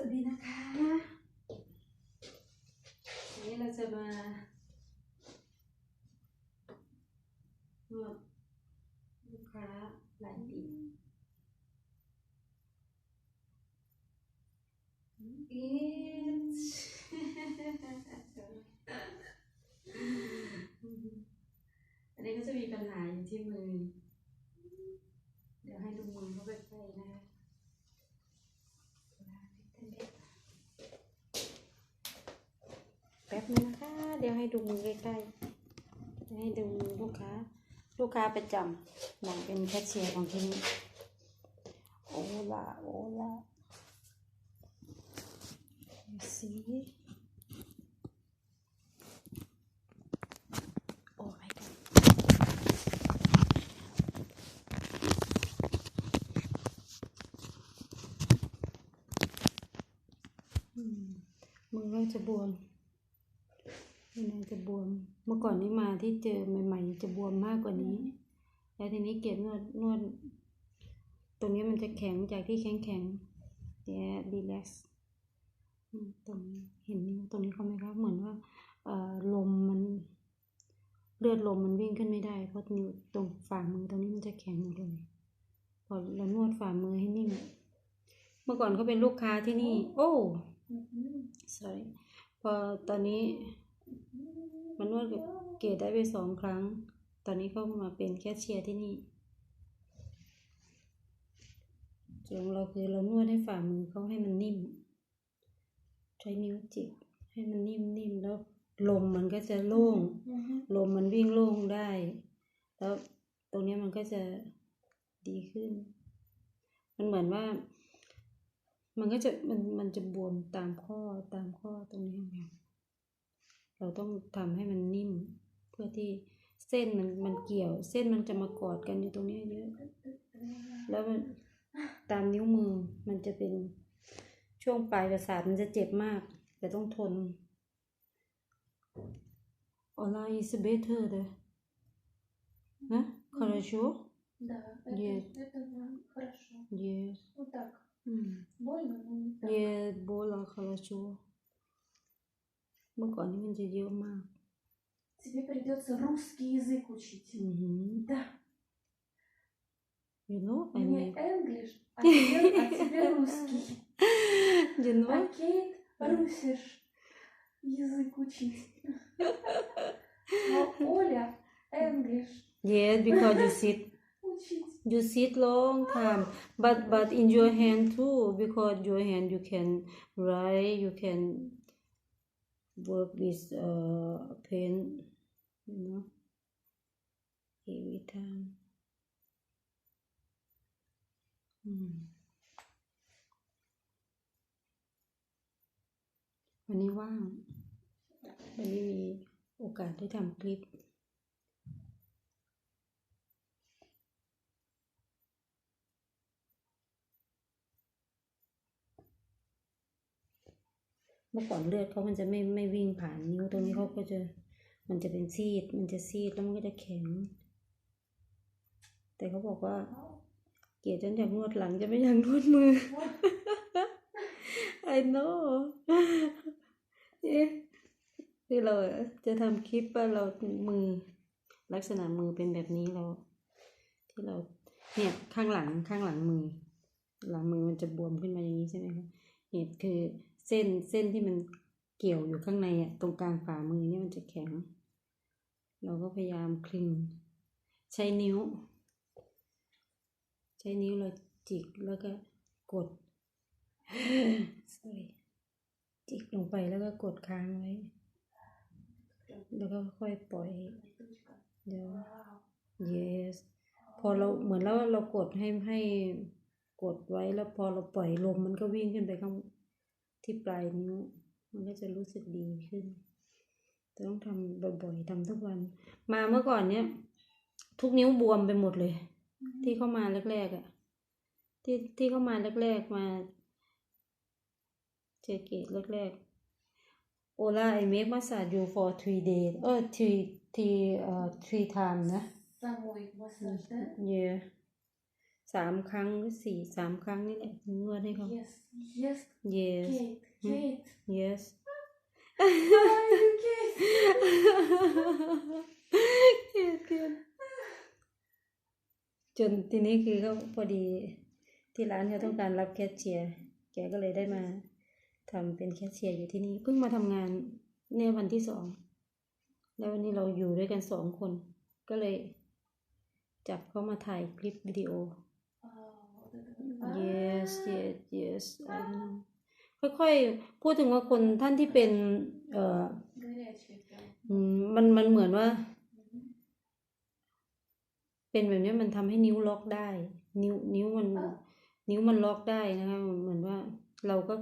วัสดีนะคะวันนี้เราจะมานวดลูกค้าหลายปีอิชอันนี้ก็จะมีปัญหาอยู่ที่มือ เดี๋ยวให้ดูมือเขาไปใกล้ๆนะคะ ป๊บนึงนะคะ เดี๋ยวให้ดูมือใกล้ๆให้ดูลูกค้า ลูกค้าประจำหลังเป็นแคชเชียร์ของที่นี่โอลาโอลาสีโอ้ my god อืมมือก็จะบวม มือน่าจะบวม เมื่อก่อนนี้มาที่เจอใหม่ๆจะบวมมากกว่านี้ แล้วทีนี้เกดนวดนวด ตรงนี้มันจะแข็งจากที่แข็งแข็งๆเดี๋ยวรีแลกซ์ตรงนี้เห็นนิ้วตรงนี้เขาไหมคะเหมือนว่าเอ่อลมมันเลือดลมมันวิ่งขึ้นไม่ได้ เพราะนิ้วตรงฝ่ามือตรงนี้มันจะแข็งหมดเลยพอเรานวดฝ่ามือให้นิ่มเมื่อก่อนเขาเป็นลูกค้าที่นี่ โอ้ sorry พอตอนนี้ มันนวดกับเกดได้ไปสองครั้ง ตอนนี้เขามาเป็นแคชเชียร์ที่นี่จงเราคือเรานวดให้ฝ่ามือเขาให้มันนิ่ม ใช้นิ้วจิกให้มันนิ่มๆแล้วลมมันก็จะโล่ง ลมมันวิ่งโล่งได้ แล้วตรงนี้มันก็จะดีขึ้น มันเหมือนว่า มันก็จะมันมันจะบวมตามข้อตามข้อตรงนี้ค่ะ เราต้องทำให้มันนิ่ม เพื่อที่เส้นมันมันเกี่ยว เส้นมันจะมากอดกันอยู่ตรงนี้เยอะ แล้วมันตามนิ้วมือมันจะเป็นช่วงปลายประสาทมันจะเจ็บมาก แต่ต้องทน Ола is better เลยนะ хорошо Да, это, Yes. это вам хорошо. yes Ну так, อืม больно, но не так. เยโบลาคาราชู เมื่อก่อนนี้มันจะเยอะมาก Тебе придется русский язык учить. อือหือ Да. you know I Мне mean English, а тебе, а тебе русский. you know А Кейт русиш язык учить. А Оля English yes because you sit учить. you sit long time but but in your hand too because your hand you can write you can work with uh pen you know every time อืมวันนี้ว่างวันนี้มีโอกาสได้ทำคลิป มื่อก่อนเลือดเขามันจะไม่ไม่วิ่งผ่านนิ้วตรงนี้เขาก็จะมันจะเป็นซีด มันจะซีดแล้วมันก็จะแข็ง แต่เขาบอกว่า เกลียดจนอยากนวดหลังจะไม่อยากนวดมือ I know เอ๊ะคือเราจะทำคลิปว่าเรามือ ลักษณะมือเป็นแบบนี้เรา ที่เราเนี่ยข้างหลังข้างหลังมือ หลังมือมันจะบวมขึ้นมาอย่างนี้ใช่ไหมคะเหตุคือ เส้นเส้นที่มันเกี่ยวอยู่ข้างในอะตรงกลางฝ่ามือเนี่ยมันจะแข็ง เราก็พยายามคลึงใช้นิ้ว ใช้นิ้วเราจิกแล้วก็กด sorry จิกลงไปแล้วก็กดค้างไว้ แล้วก็ค่อยปล่อยเดี๋ยว yes พอเราเหมือนแล้วเรากดให้ให้กดไว้แล้วพอเราปล่อยลมมันก็วิ่งขึ้นไปข้าง ที่ปลายนิ้ว มันก็จะรู้สึกดีขึ้น ต้องทำบ่อยๆทำทุกวัน มาเมื่อก่อนเนี้ยทุกนิ้วบวมไปหมดเลย ที่เข้ามาแรกๆอะ่ะ ที่ที่เข้ามาแรกๆมาเจเกตแรกๆโอลาไอเมกมาสาดยู for three days เออ three three เอ่อ three time นะ yeah สามครั้งหรือสี่สามครั้งนี่แหละนวดให้เขา Yes. Yes. yes Kate. Hmm? Kate. yes How are you, Kate? เกลียดเกลียดจนทีนี้คือเขาพอดีที่ร้านเขาต้องการรับแคชเชียร์แกก็เลยได้มาทำเป็นแคชเชียร์อยู่ที่นี่เพิ่งมาทำงานเนี่ยวันที่สอง แล้ววันนี้เราอยู่ด้วยกันสองคน ก็เลยจับเขามาถ่ายคลิปวิดีโอ Oh, yes yes yes I know ค่อยๆ พูดถึงว่าคนท่านที่เป็น เออมันมันเหมือนว่า เป็นแบบนี้มันทำให้นิ้วล็อกได้ นิ้วนิ้วมัน นิ้วมันล็อกได้นะคะเหมือนว่าเราก็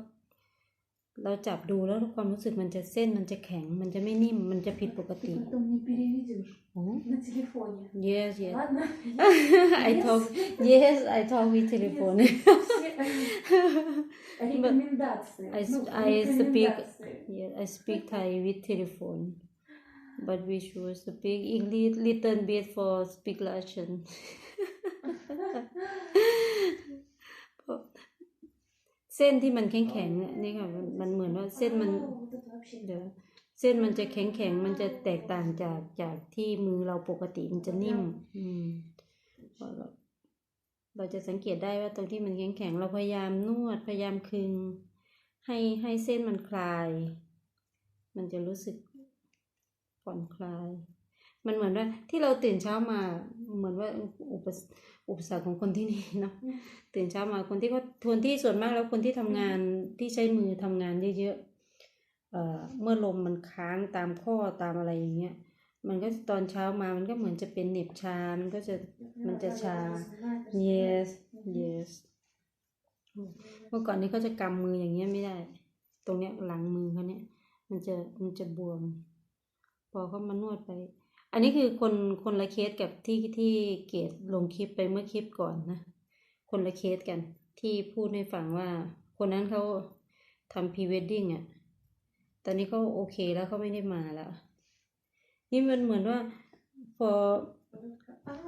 เราจับดูแล้วความรู้สึกมันจะเส้นมันจะแข็งมันจะไม่นิ่มมันจะผิดปกติ yes yes I talk yes I talk with telephone but I I speak yes I speak Thai with telephone but we should speak English little bit for speak Russian เส้นที่มันแข็งๆนี่ยค่ะมัน เส้นมันเดี๋ยวเส้นมันจะแข็งแข็งมันจะแตกต่างจากจากที่มือเราปกติมันจะนิ่ม อืมเราเราจะสังเกตได้ว่าตรงที่มันแข็งแข็งเราพยายามนวดพยายามคึง ให้ให้เส้นมันคลาย มันจะรู้สึกผ่อนคลาย มันเหมือนว่าที่เราตื่นเช้ามาเหมือนว่าอุปสอุปสรรคของคนที่นี่เนาะตื่นเช้ามาคนที่เขาทวนที่ส่วนมากแล้วคนที่ทำงานที่ใช้มือทำงานเยอะๆเอ่อเมื่อลมมันค้างตามข้อตามอะไรอย่างเงี้ยมันก็ตอนเช้ามามันก็เหมือนจะเป็นเหน็บชา มันก็จะมันจะชา yes yes เมื่อก่อนนี้เขาจะกำมืออย่างเงี้ยไม่ได้ ตรงเนี้ยหลังมือเขาเนี่ยมันจะมันจะบวม พอเขามานวดไป อันนี้คือคนคนละเคสกับที่ที่เกดลงคลิปไปเมื่อคลิปก่อนนะ คนละเคสกันที่พูดให้ฟังว่า คนนั้นเขาทำพรีเวดดิ้งอะ ตอนนี้เขาโอเคแล้วเขาไม่ได้มาแล้ว นี่มันเหมือนว่า for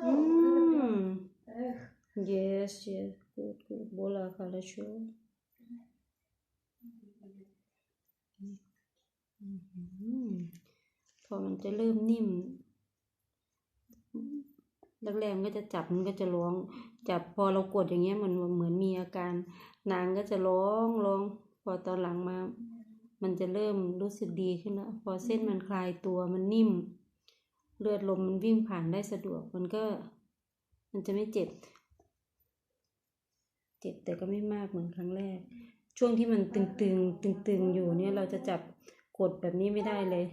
อืม yes yes good good โบลาคาราชูพอมันจะเริ่มนิ่ม แรกๆมันก็จะจับมันก็จะร้อง จับพอเรากดอย่างเงี้ยมันเหมือนมีอาการ นางก็จะร้องร้อง พอตอนหลังมา มันจะเริ่มรู้สึกดีขึ้นแล้วพอเส้นมันคลายตัวมันนิ่ม เลือดลมมันวิ่งผ่านได้สะดวกมันก็ มันจะไม่เจ็บ เจ็บแต่ก็ไม่มากเหมือนครั้งแรก ช่วงที่มันตึงตึงตึงตึงๆอยู่เนี่ยเราจะจับกดแบบนี้ไม่ได้เลย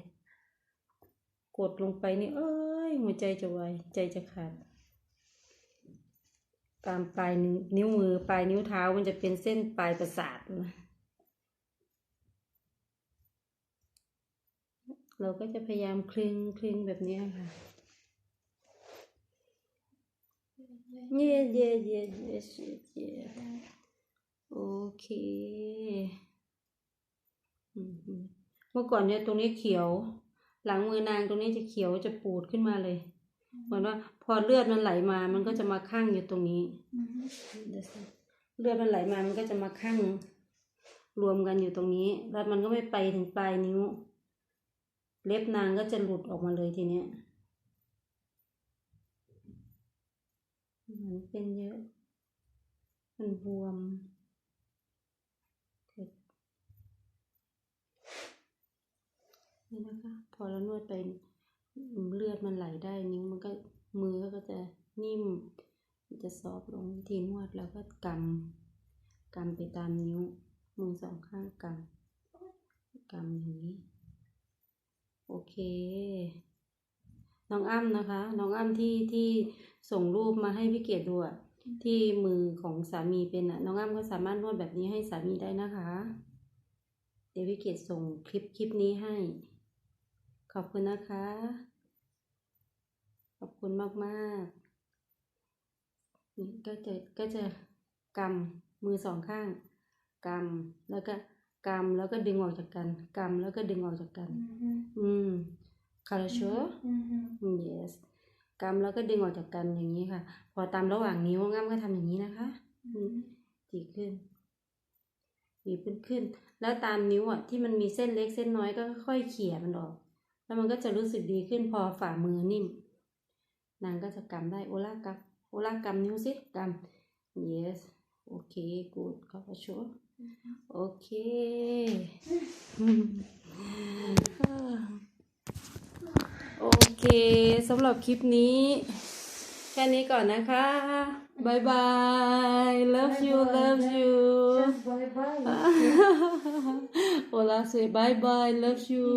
กดลงไปนี่เอ้ย หัวใจจะวายใจจะขาด ตามปลายนิ้วมือปลายนิ้วเท้ามันจะเป็นเส้นปลายประสาทนะเราก็จะพยายามคลึงคลึงแบบนี้ค่ะ เย่เย่เย่เย่เย่โอเคเมื่อก่อนเนี่ยตรงนี้เขียว หลังมือนางตรงนี้จะเขียวจะปูดขึ้นมาเลยเหมือนว่าพอเลือดมันไหลมา มันก็จะมาคั่งอยู่ตรงนี้เลือดมันไหลมา มันก็จะมาคั่งรวมกันอยู่ตรงนี้ แล้วมันก็ไม่ไปถึงปลายนิ้ว เล็บนางก็จะหลุดออกมาเลยทีเนี้ยมันเป็นเยอะ มันบวมเกิด นี่นะคะ พอเรานวดไปเลือดมันไหลได้นิ้วมันก็มือก็จะนิ่ม จะซอฟลงวิธีนวดแล้วก็กำกำไปตามนิ้ว มือสองข้างกำกำอย่างนี้ โอเคน้องอ้ำนะคะ น้องอ้ำที่ที่ส่งรูปมาให้พี่เกดดูอะที่มือของสามีเป็นอะน้องอ้ำก็สามารถนวดแบบนี้ให้สามีได้นะคะ เดี๋ยวพี่เกดส่งคลิปคลิปนี้ให้ ขอบคุณนะคะ ขอบคุณมากมากนี่ก็จะก็จะกำมือสองข้างกำแล้วก็กำแล้วก็ดึงออกจากกันกำแล้วก็ดึงออกจากกัน อืมคาราชัว yes กำแล้วก็ดึงออกจากกันอย่างนี้ค่ะ พอตามระหว่างนิ้วง่ามก็ทำอย่างนี้นะคะจีขึ้นจีขึ้นขึ้น แล้วตามนิ้วอะที่มันมีเส้นเล็กเส้นน้อยก็ค่อยเขี่ยมันออก แล้วมันก็จะรู้สึกดีขึ้นพอฝ่ามือนิ่ม นางก็จะกำได้โอลากำโอลากำนิ้วซิกำ yes โอเคกูดก็ประชดโอเคโอเคสำหรับคลิปนี้ แค่นี้ก่อนนะคะบายบาย love you love you โอลา say bye bye love you